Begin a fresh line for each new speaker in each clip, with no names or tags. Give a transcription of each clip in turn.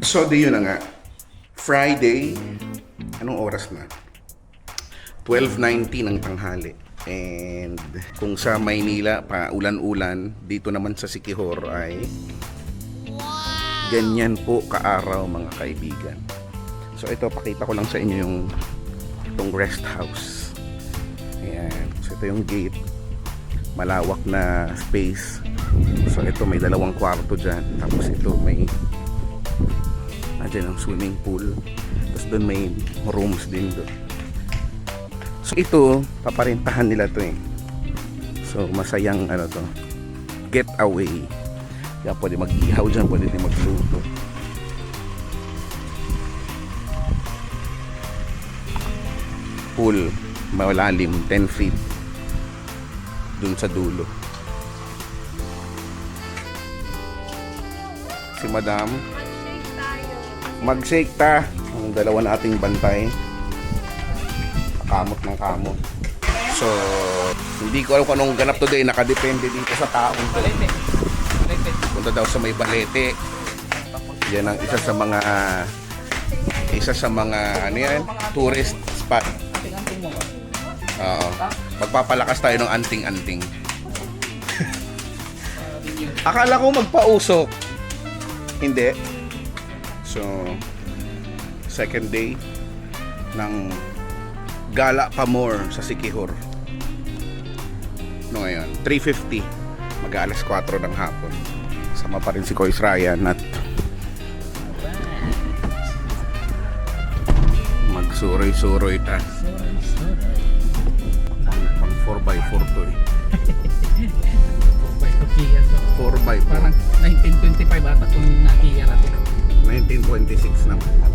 So, di yun na nga. Friday, anong oras na? 12.19 ng tanghali. And kung sa Maynila, pa ulan-ulan, dito naman sa Sikihor ay ganyan po kaaraw mga kaibigan. So ito, pakita ko lang sa inyo yung itong rest house. Ayan. So ito yung gate. Malawak na space. So ito may dalawang kwarto dyan. Tapos ito may Nandiyan ang swimming pool. Tapos doon may rooms din doon. So ito, paparentahan nila to eh. So masayang ano to, getaway. Kaya pwede mag-ihaw dyan, pwede din magluto. Pool, malalim, 10 feet. Dun sa dulo. Si Madam,
Mag-shake
ta. Ang dalawa nating bantay. Kamot ng kamot. So hindi ko alam kung anong ganap today nakadepende dito sa taong to. Punta daw sa may balete. Yan ang isa sa mga isa sa mga ano yan? Tourist spot. Oo. Magpapalakas tayo ng anting-anting. Akala ko magpausok. Hindi So, second day ng Gala Pamor sa Sikihor. No ngayon, 3.50. Mag-aalas 4 ng hapon. Sama pa rin si Kois Ryan at magsuroy-suroy ta. Pang, pang 4x4 to eh.
By Kia. So,
4x4.
parang 1925 ata kung nakiya natin.
1926 naman.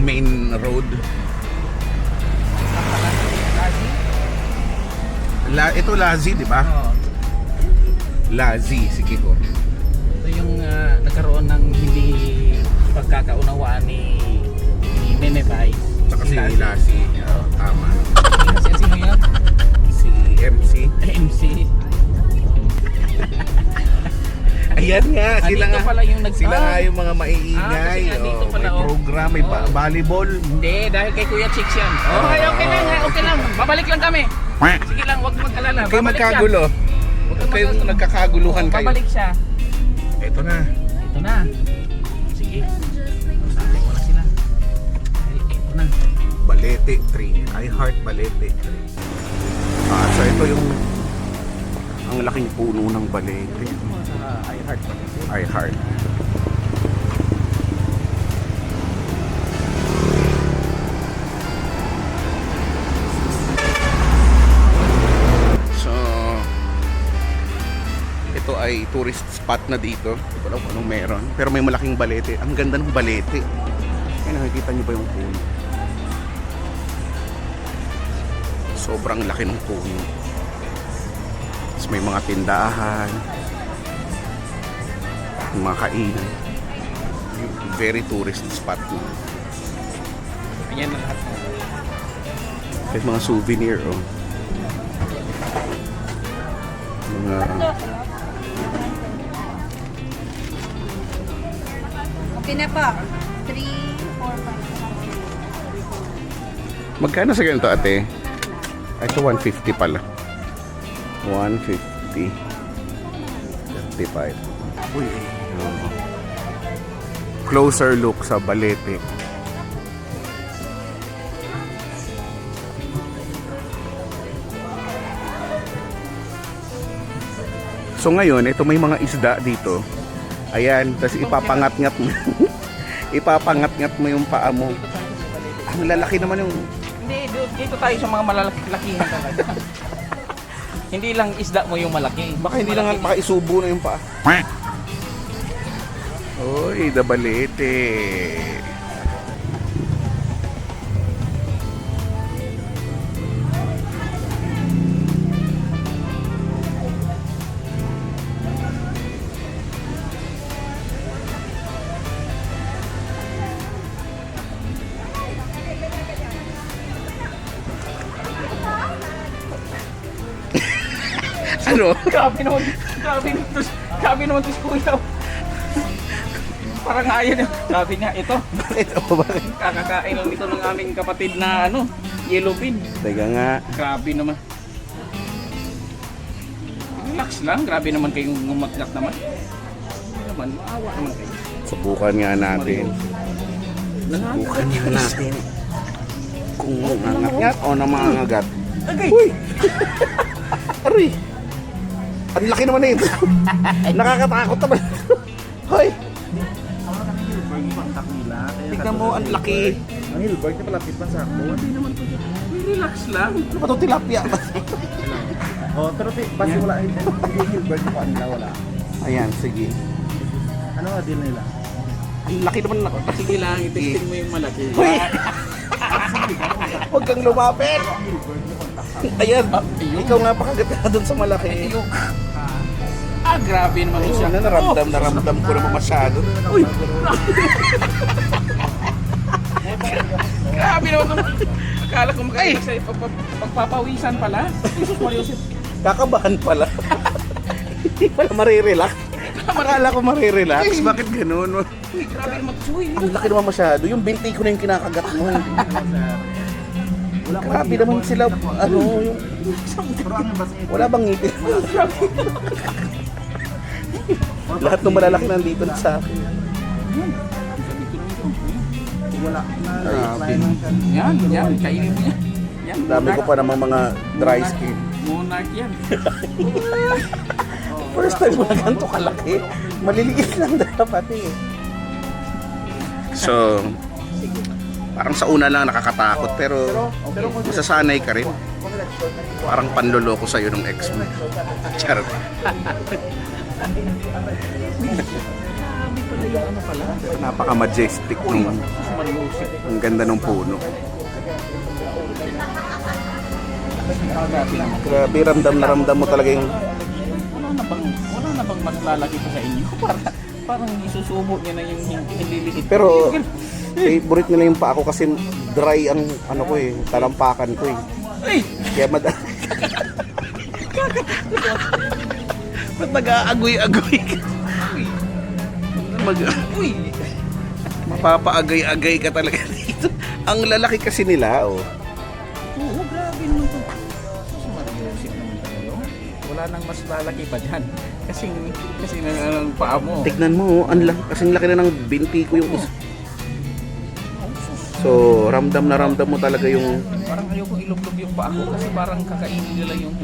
Ang main road. La, ito Lazi, di ba?
Oo.
Lazi, si Kiko.
Ito yung ah, nagkaroon ng hindi pagkakaunawaan ni ni Meme Bay.
Tsaka si Lazi.
Oo.
Tama.
Kasi sino yun?
Si MC.
MC.
Ayan nga, sila nga.
pala yung nag-
Sila
Ah.
nga yung mga
Ah,
maiingay.
kasi nga dito
oh,
pala,
may
oh.
program, may ba-
Oh.
volleyball.
Hindi, dahil kay Kuya Chicks yan. Oh, okay, okay lang, ha, okay lang. Babalik lang kami. Sige lang, wag mag-alala.
Kayo
Babalik siya.
magkagulo.
Huwag kang
Kayo
magkagulo.
nagkakaguluhan
Oo,
kayo.
Babalik siya.
Ito na.
Ito na. Sige. Sabi ko na sila. Ay, Ito na.
Balete 3. I heart Balete 3. Ah, so ito yung ang laking puno ng Balete.
Pa kasi.
I heart. So, ito ay tourist spot na dito. Hindi ko kung anong meron. Pero may malaking balete. Ang ganda ng balete. Ay, nakikita niyo ba yung puno? Sobrang laki ng puno. Tapos may mga tindahan. Mga kainan. Very tourist spot na.
Ayan lahat.
Kahit mga souvenir, oh. Mga...
Okay na pa. 3, 4, 5.
Magkano sa ganito, ate? Ay, ito 150 pala. 150. 35. Uy. oh. Closer look sa Balete. So ngayon, ito may mga isda dito. Ayan, tapos ipapangat-ngat mo. ipapangat-ngat mo yung paa mo. Ang lalaki naman yung...
Hindi, dito, dito tayo sa mga malalakihan talaga. hindi lang isda mo yung malaki.
Baka hindi lang, baka isubo na yung paa. Uy, dabalete. Ano?
Grabe naman, grabe naman grabe naman to si Kuya. Parang ayaw niya. Sabi niya, ito,
Ito ba?
kakakain lang ito ng aming kapatid na ano, yellow bean.
Teka nga.
Grabe naman. Relax lang, grabe naman kayong ngumatlak naman. Hindi naman, maawa naman kayo.
Subukan nga natin. Subukan nga natin. Kung nangangat o namangagat.
Agay!
Uy! Aray! Ang laki naman na ito. Nakakatakot naman. Hoy! Tignan mo, ang laki.
Ang Hilbert na palapit pa sa ako.
Hindi naman to. Uy, Relax lang.
Ano ba itong tilapia?
Oh, pero basta wala hindi Hilbert pa nila wala.
Ayan, sige.
Ano nga deal nila?
Ang laki naman na.
Sige lang, itesting mo yung malaki.
Uy! Huwag kang lumapit! Ayan, ikaw nga pakagat ka doon sa malaki.
Ah, grabe naman
Ano
siya.
na naramdam, naramdam ko naman masyado.
Uy! Grabe naman ito. Akala ko makaiba sa pag- pagpapawisan pala.
Kakabahan pala. Hindi pala marirelax. Akala ko marirelax. Bakit ganun?
Grabe naman ito. Uy,
Ang laki naman masyado. Yung binti ko na yung kinakagat mo. Grabe naman sila. Ano, yung... Wala bang ngipin? Lahat ng malalaki nandito na sa akin.
wala
Grabe.
Yan, yan. Kainin mo yan. Yan.
Dami ko pa namang mga dry skin.
Monarch yan.
First time mo na ganito kalaki. Maliliit lang dapat eh. So, parang sa una lang nakakatakot pero masasanay ka rin. Parang panloloko sa'yo ng ex mo. Charot. Napaka-majestic ng
Jesus Mariosip.
ang ganda ng puno.
Grabe
ramdam na ramdam mo talaga yung
Wala na bang, wala na bang mas lalaki pa sa inyo? Parang, parang isusubo niya na yung hin- hinliliit.
Pero favorite nila yung pa ako kasi dry ang ano ko eh, talampakan ko eh.
Ay!
Kaya mad... Ba't nag-aagoy-agoy ka? Mag...
Uy!
Mapapaagay-agay ka talaga dito. Ang lalaki kasi nila, oh.
Oo, grabe naman to. Sus, Mariosip naman tayo. Wala nang mas lalaki pa dyan. Kasi, kasi na ang paa mo.
Tignan mo, oh, ang laki, kasing laki na ng binti ko yung isa. So, ramdam na ramdam mo talaga yung
Parang ayoko ilublog yung paa ko kasi parang kakainin nila yung...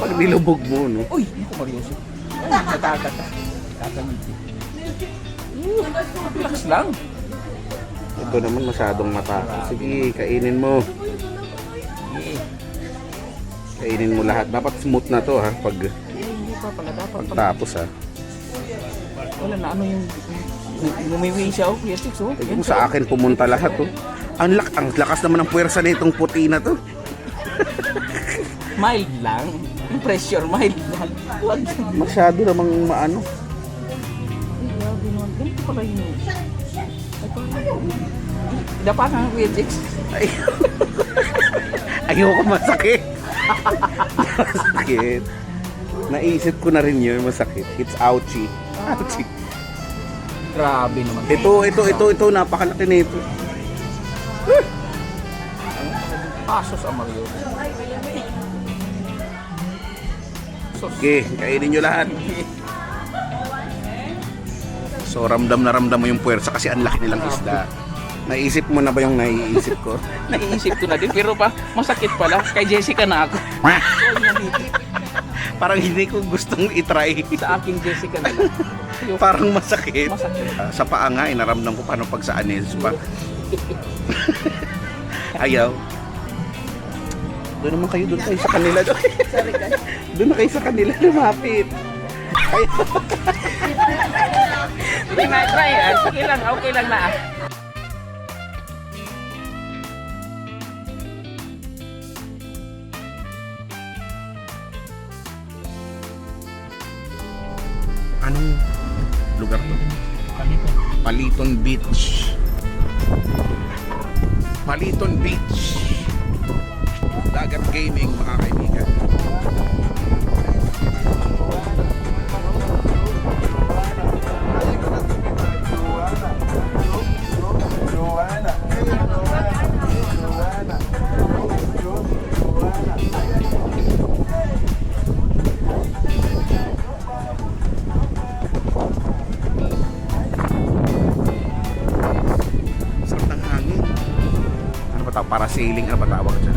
pag nilubog mo, no?
Uy! Ako Mariosip. Ay, natagat ka. Kakangiti. Relax lang.
Ito naman masyadong matakas. Sige, kainin mo. Kainin mo lahat. Dapat smooth na to, ha? Pag
hindi pa pala dapat
pagtapos, ha?
Wala na ano yung... Ngumiwi siya oh, Kuya Chicks oh.
Tignan mo sa akin pumunta lahat, oh. Ang, lak ang lakas naman ng puwersa nitong puti na to.
Mild lang. Yung pressure, mild lang. Huwag.
Masyado namang maano.
Ay, grabe naman. Ganito pala yun. Ay, parang... Dapa ka Kuya Chicks.
Ay. Ayoko masakit. Masakit. Naisip ko na rin yun, masakit. It's ouchy. Ouchy.
Grabe naman.
Ito, ito, ito, ito, napakalaki nito.
Pasos ang Mario. Sos.
Okay, kainin nyo lahat. So, ramdam na ramdam mo yung puwersa kasi ang laki nilang isda. Naisip mo na ba yung naiisip ko?
Naiisip ko na din. Pero pa, masakit pala. Kay Jessica na ako.
Parang hindi ko gustong itry.
Sa aking Jessica na lang. Yung
Parang masakit.
masakit.
Ah, sa paa nga, inaramdam ko paano pag sa anes pa. Ayaw. Doon naman kayo, doon kayo sa kanila.
Sorry guys.
Doon na kayo sa kanila lumapit.
Hindi na try. ah. Sige lang, okay lang na. ah.
Anong lugar to? Paliton Beach. Paliton Beach. Dagat Gaming, mga kaibigan. Sailing, ano ba tawag dyan?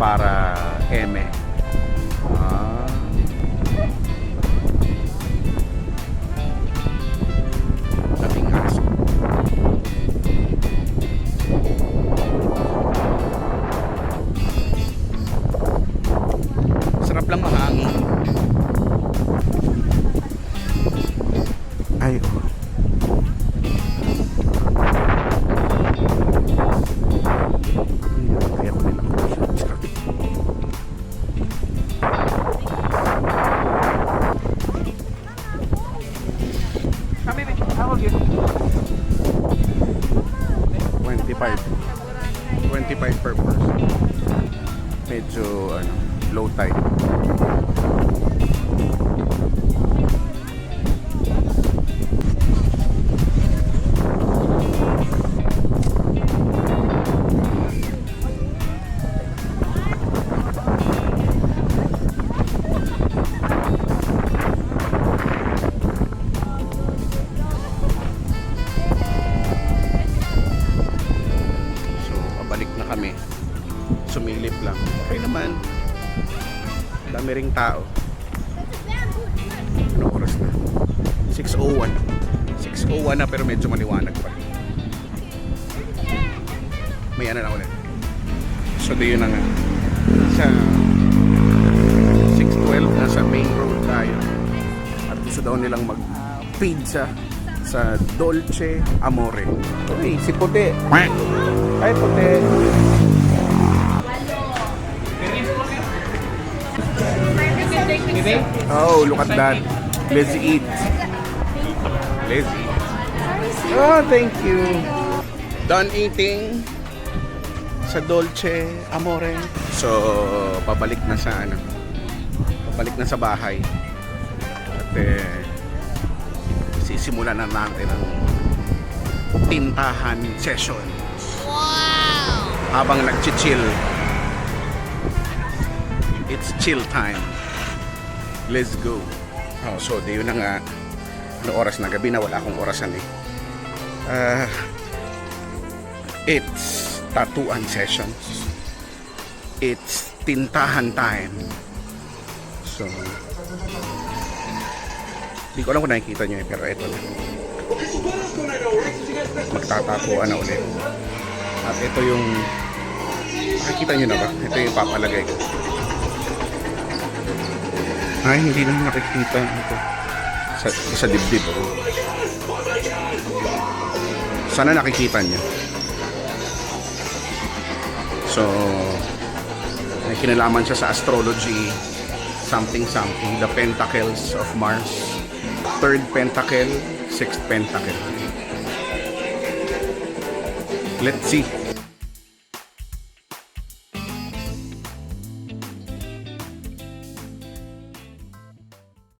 Para eme.
Old you?
25. 25 per person. Medyo ano, low tide. Tao. Ano oras na? 6.01. 6.01 na pero medyo maliwanag pa. May ano na ulit. So, di yun na nga. Sa 6.12 na sa main road tayo. At gusto daw nilang mag-pizza sa Dolce Amore. Uy, si Puti. Ay, Puti. Oh, look at that. Let's eat. Let's eat. Oh, thank you. Done eating sa Dolce Amore. So, pabalik na sa ano. Pabalik na sa bahay. At eh, sisimulan na natin ang tintahan session. Wow! Habang nag-chill. It's chill time. Let's go. Oh, so, di yun na nga. Ano oras na? Gabi na wala akong orasan eh. Ah, it's tattooan sessions. It's tintahan time. So, di ko alam kung nakikita nyo eh, pero eto na. Magtatapuan na ulit. At ito yung, nakikita nyo na ba? Ito yung papalagay ko. Ay, hindi na nakikita ito. Sa, sa dibdib ako. Sana nakikita niyo. So, may kinalaman siya sa astrology something something the pentacles of Mars third pentacle sixth pentacle let's see